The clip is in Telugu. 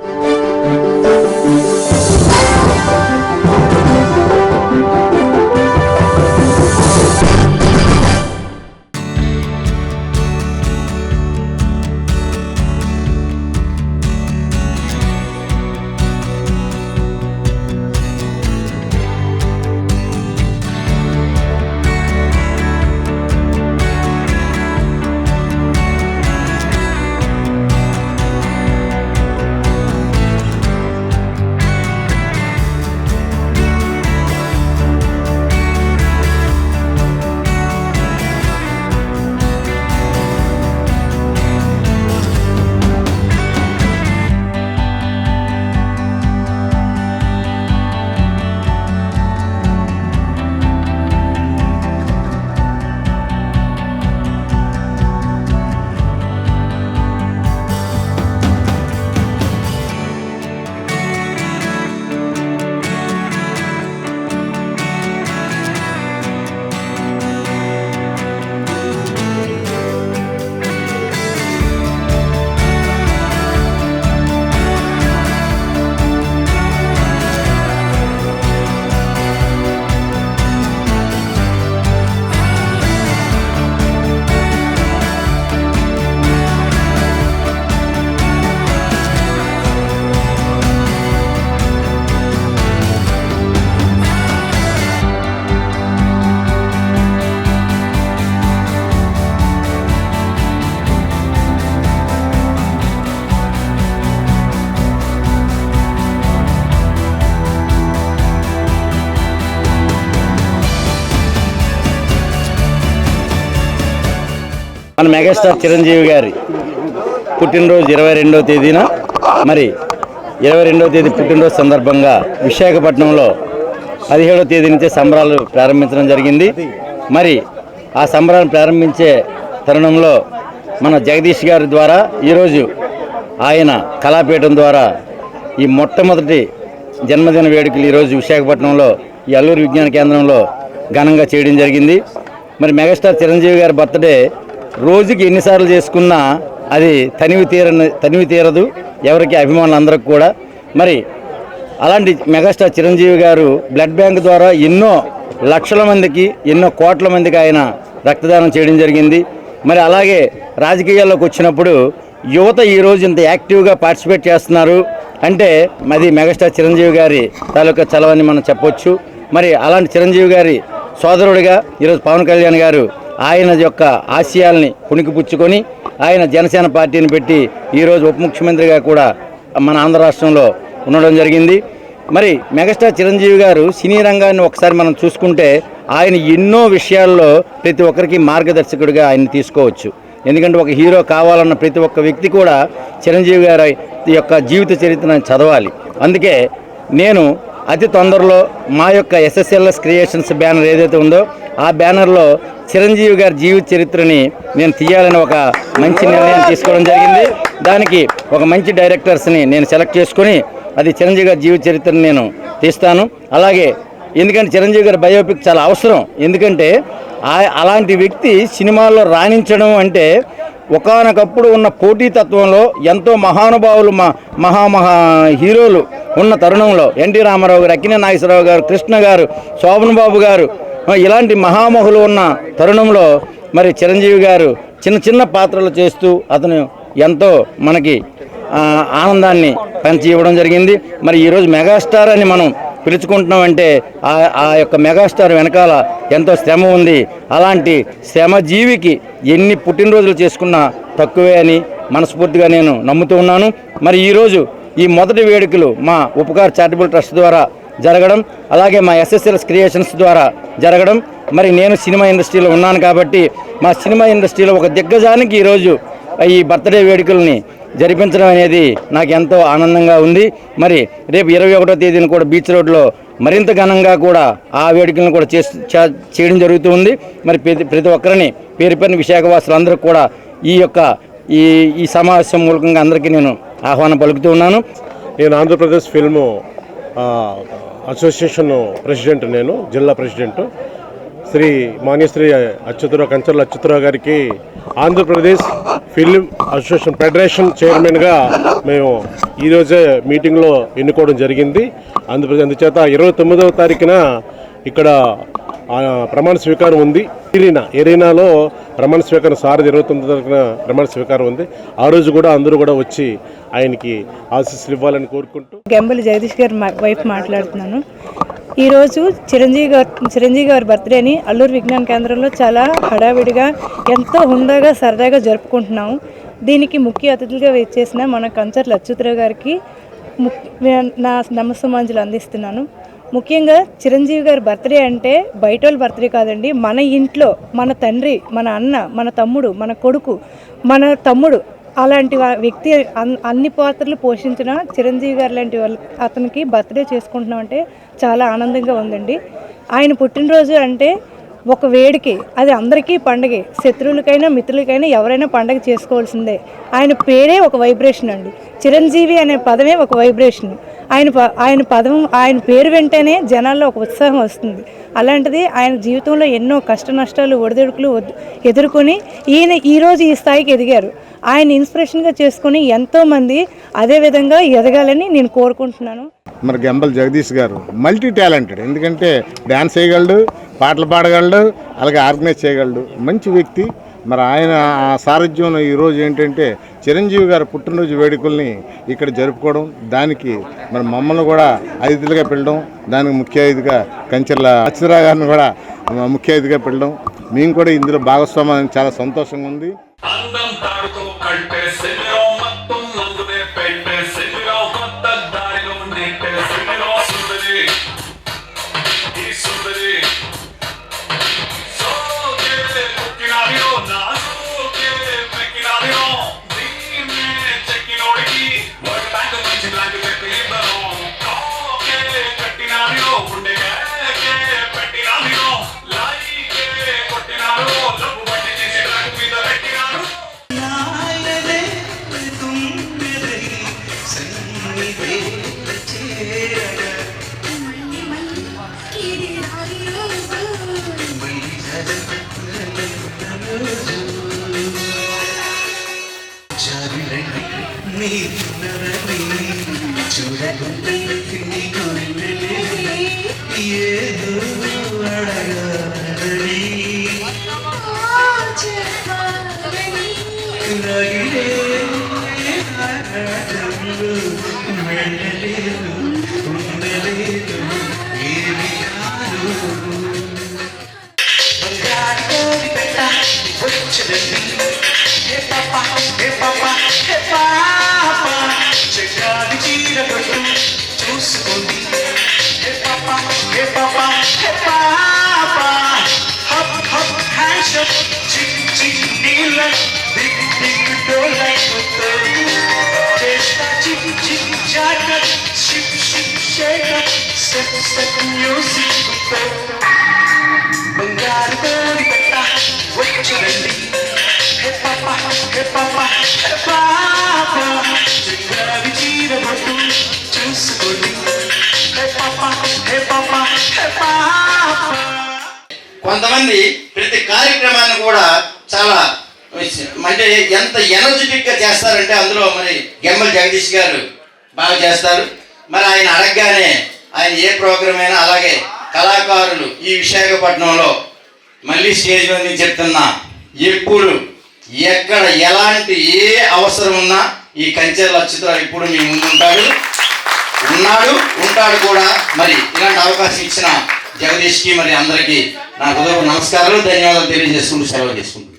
Música మన మెగాస్టార్ చిరంజీవి గారి పుట్టినరోజు ఇరవై రెండవ తేదీన మరి ఇరవై రెండవ తేదీ పుట్టినరోజు సందర్భంగా విశాఖపట్నంలో పదిహేడవ తేదీ నుంచే సంబరాలు ప్రారంభించడం జరిగింది. మరి ఆ సంబరాలు ప్రారంభించే తరుణంలో మన జగదీష్ గారి ద్వారా ఈరోజు ఆయన కళాపీఠం ద్వారా ఈ మొట్టమొదటి జన్మదిన వేడుకలు ఈరోజు విశాఖపట్నంలో ఈ అల్లూరు విజ్ఞాన కేంద్రంలో ఘనంగా చేయడం జరిగింది. మరి మెగాస్టార్ చిరంజీవి గారి బర్త్డే రోజుకి ఎన్నిసార్లు చేసుకున్నా అది తనివి తీరని తనివి తీరదు. ఎవరికి అభిమానులు అందరికి కూడా. మరి అలాంటి మెగాస్టార్ చిరంజీవి గారు బ్లడ్ బ్యాంక్ ద్వారా ఎన్నో లక్షల మందికి ఎన్నో కోట్ల మందికి ఆయన రక్తదానం చేయడం జరిగింది. మరి అలాగే రాజకీయాల్లోకి వచ్చినప్పుడు యువత ఈరోజు ఇంత యాక్టివ్గా పార్టిసిపేట్ చేస్తున్నారు. అంటే అది మెగాస్టార్ చిరంజీవి గారి తాలూకా చలవని మనం చెప్పొచ్చు. మరి అలాంటి చిరంజీవి గారి సోదరుడిగా ఈరోజు పవన్ కళ్యాణ్ గారు ఆయన యొక్క ఆశయాల్ని పుణికిపుచ్చుకొని ఆయన జనసేన పార్టీని పెట్టి ఈరోజు ఉప ముఖ్యమంత్రిగా కూడా మన ఆంధ్ర రాష్ట్రంలో ఉండడం జరిగింది. మరి మెగాస్టార్ చిరంజీవి గారు సినీ రంగాన్ని ఒకసారి మనం చూసుకుంటే ఆయన ఎన్నో విషయాల్లో ప్రతి ఒక్కరికి మార్గదర్శకుడిగా ఆయన తీసుకోవచ్చు. ఎందుకంటే ఒక హీరో కావాలన్న ప్రతి ఒక్క వ్యక్తి కూడా చిరంజీవి గారి యొక్క జీవిత చరిత్రను చదవాలి. అందుకే నేను అతి తొందరలో మా యొక్క ఎస్ఎస్ఎల్ఎస్ క్రియేషన్స్ బ్యానర్ ఏదైతే ఉందో ఆ బ్యానర్లో చిరంజీవి గారి జీవిత చరిత్రని నేను తీయాలని ఒక మంచి నిర్ణయం తీసుకోవడం జరిగింది. దానికి ఒక మంచి డైరెక్టర్స్ని నేను సెలెక్ట్ చేసుకొని అది చిరంజీవి గారి జీవిత చరిత్రని నేను తీస్తాను. అలాగే ఎందుకంటే చిరంజీవి గారి బయోపిక్ చాలా అవసరం. ఎందుకంటే ఆ- అలాంటి వ్యక్తి సినిమాల్లో రాణించడం అంటే ఒకనకప్పుడు ఉన్న పోటీతత్వంలో ఎంతో మహానుభావులు మా మహామహా హీరోలు ఉన్న తరుణంలో ఎన్టీ రామారావు గారు అక్కినే నాగేశ్వరరావు గారు కృష్ణ గారు శోభన్ బాబు గారు ఇలాంటి మహామహులు ఉన్న తరుణంలో మరి చిరంజీవి గారు చిన్న చిన్న పాత్రలు చేస్తూ అతను ఎంతో మనకి ఆనందాన్ని పంచి ఇవ్వడం జరిగింది. మరి ఈరోజు మెగాస్టార్ అని మనం పిలుచుకుంటున్నామంటే ఆ ఆ యొక్క మెగాస్టార్ వెనకాల ఎంతో శ్రమ ఉంది. అలాంటి శ్రమజీవికి ఎన్ని పుట్టినరోజులు చేసుకున్నా తక్కువే అని మనస్ఫూర్తిగా నేను నమ్ముతూ ఉన్నాను. మరి ఈరోజు ఈ మొదటి వేడుకలు మా ఉపకార్ చారిటబుల్ ట్రస్ట్ ద్వారా జరగడం అలాగే మా ఎస్ఎస్ఎల్స్ క్రియేషన్స్ ద్వారా జరగడం. మరి నేను సినిమా ఇండస్ట్రీలో ఉన్నాను కాబట్టి మా సినిమా ఇండస్ట్రీలో ఒక దిగ్గజానికి ఈరోజు ఈ బర్త్డే వేడుకల్ని జరిపించడం అనేది నాకు ఎంతో ఆనందంగా ఉంది. మరి రేపు ఇరవై ఒకటో తేదీన కూడా బీచ్ రోడ్లో మరింత ఘనంగా కూడా ఆ వేడుకలను కూడా చేస్- చేయడం జరుగుతూ ఉంది. మరి ప్రతి ప్రతి ఒక్కరిని పేరు పేరున విశాఖవాసులందరికీ కూడా ఈ యొక్క ఈ ఈ సమావేశం మూలకంగా అందరికీ నేను ఆహ్వానం పలుకుతూ ఉన్నాను. నేను ఆంధ్రప్రదేశ్ ఫిల్ము అసోసియేషన్ ప్రెసిడెంట్ నేను జిల్లా ప్రెసిడెంట్. శ్రీ మాన్యశ్రీ అచ్యుతరావు కంచర్ల అచ్యుతరావు గారికి ఆంధ్రప్రదేశ్ ఫిలిం అసోసియేషన్ ఫెడరేషన్ చైర్మన్గా మేము ఈరోజే మీటింగ్లో ఎన్నుకోవడం జరిగింది. ఆంధ్రప్రదేశ్ అందుచేత ఇరవై తొమ్మిదవ తారీఖున ఇక్కడ ప్రమాణ స్వీకారం ఉంది. ఎరీనా ఎరీనాలో ప్రమాణ స్వీకారం సారథి ఇరవై తొమ్మిది తారీఖున ప్రమాణ స్వీకారం ఉంది. ఆ రోజు కూడా అందరూ కూడా వచ్చి ఆయనకి ఆశీస్సులు ఇవ్వాలని కోరుకుంటూ గంబలి జగదీష్ గారి వైఫ్ మాట్లాడుతున్నాను. ఈరోజు చిరంజీవి గారు చిరంజీవి గారి బర్త్డేని అల్లూరు విజ్ఞాన కేంద్రంలో చాలా హడావిడిగా ఎంతో హుందాగా సరదాగా జరుపుకుంటున్నాము. దీనికి ముఖ్య అతిథులుగా వచ్చేసిన మన కంచర్ అచ్యుతరావు గారికి నా నమస్సమాంజలు అందిస్తున్నాను. ముఖ్యంగా చిరంజీవి గారి బర్త్డే అంటే బయట వాళ్ళ బర్త్డే కాదండి మన ఇంట్లో మన తండ్రి మన అన్న మన తమ్ముడు మన కొడుకు మన తమ్ముడు అలాంటి వ్యక్తి అన్- అన్ని పాత్రలు పోషించిన చిరంజీవి గారు లాంటి వాళ్ళు అతనికి బర్త్డే చేసుకుంటున్నాం అంటే చాలా ఆనందంగా ఉందండి. ఆయన పుట్టినరోజు అంటే ఒక వేడికి అది అందరికీ పండగే శత్రువులకైనా మిత్రులకైనా ఎవరైనా పండగ చేసుకోవాల్సిందే. ఆయన పేరే ఒక వైబ్రేషన్ అండి. చిరంజీవి అనే పదమే ఒక వైబ్రేషన్. ఆయన ప- ఆయన పదం ఆయన పేరు వెంటనే జనాల్లో ఒక ఉత్సాహం వస్తుంది. అలాంటిది ఆయన జీవితంలో ఎన్నో కష్ట నష్టాలు ఒడిదుడుకులు ఎదుర్కొని ఈయన ఈరోజు ఈ స్థాయికి ఎదిగారు. ఆయన ఇన్స్పిరేషన్గా చేసుకొని ఎంతోమంది అదే విధంగా ఎదగాలని నేను కోరుకుంటున్నాను. మరి గంబల్ జగదీష్ గారు మల్టీ టాలెంటెడ్. ఎందుకంటే డ్యాన్స్ చేయగలడు పాటలు పాడగలడు అలాగే ఆర్గనైజ్ చేయగలడు. మంచి వ్యక్తి. మరి ఆయన ఆ సారథ్యంలో ఈరోజు ఏంటంటే చిరంజీవి గారి పుట్టినరోజు వేడుకల్ని ఇక్కడ జరుపుకోవడం దానికి మరి మమ్మల్ని కూడా అతిథులుగా పిలడం దానికి ముఖ్య అతిథిగా కంచెర్ల అచ్యుతరా గారిని కూడా ముఖ్య అతిథిగా పిలడం. మేము కూడా ఇందులో భాగస్వామ్యం చాలా సంతోషంగా ఉంది. ఏదో అడగాలని రగిలే ఆరాటంలో వెళ్ళలేదు వచ్చదండి హే పాప హే పాప హే పాప చెక్కాది చీర కట్టు చూసుకోండి హే పాప హే పాప హే పాప hup hup hands up chick chick నీళ్ళ బిగ్ బిగ్ డోల చేస్తా చిక్ చిక్ jacket ship ship shake step step music బంగారు కోడి హే పాప హే పాప హే పాప చీర పట్టు చూసుకోండి హే పాప హే పాప హే పాప కొంతమంది ప్రతి కార్యక్రమాన్ని కూడా చాలా అంటే ఎంత ఎనర్జెటిక్గా చేస్తారంటే అందులో మరి గెమ్మల జగదీష్ గారు బాగా చేస్తారు. మరి ఆయన అడగగానే ఆయన ఏ ప్రోగ్రామ్ అయినా అలాగే కళాకారులు ఈ విశాఖపట్నంలో మళ్ళీ స్టేజ్ మీద నుంచి చెప్తున్నా. ఎప్పుడు ఎక్కడ ఎలాంటి ఏ అవసరం ఉన్నా ఈ కంచెల అచ్యుతరావు ఇప్పుడు మీ ముందు ఉంటాడు. ఉన్నాడు ఉంటాడు కూడా. మరి ఇలాంటి అవకాశం ఇచ్చిన జగదీష్కి మరి అందరికీ నా హృదయ నమస్కారాలు. ధన్యవాదాలు తెలియజేసుకుంటూ సెలవు చేసుకుంటున్నాను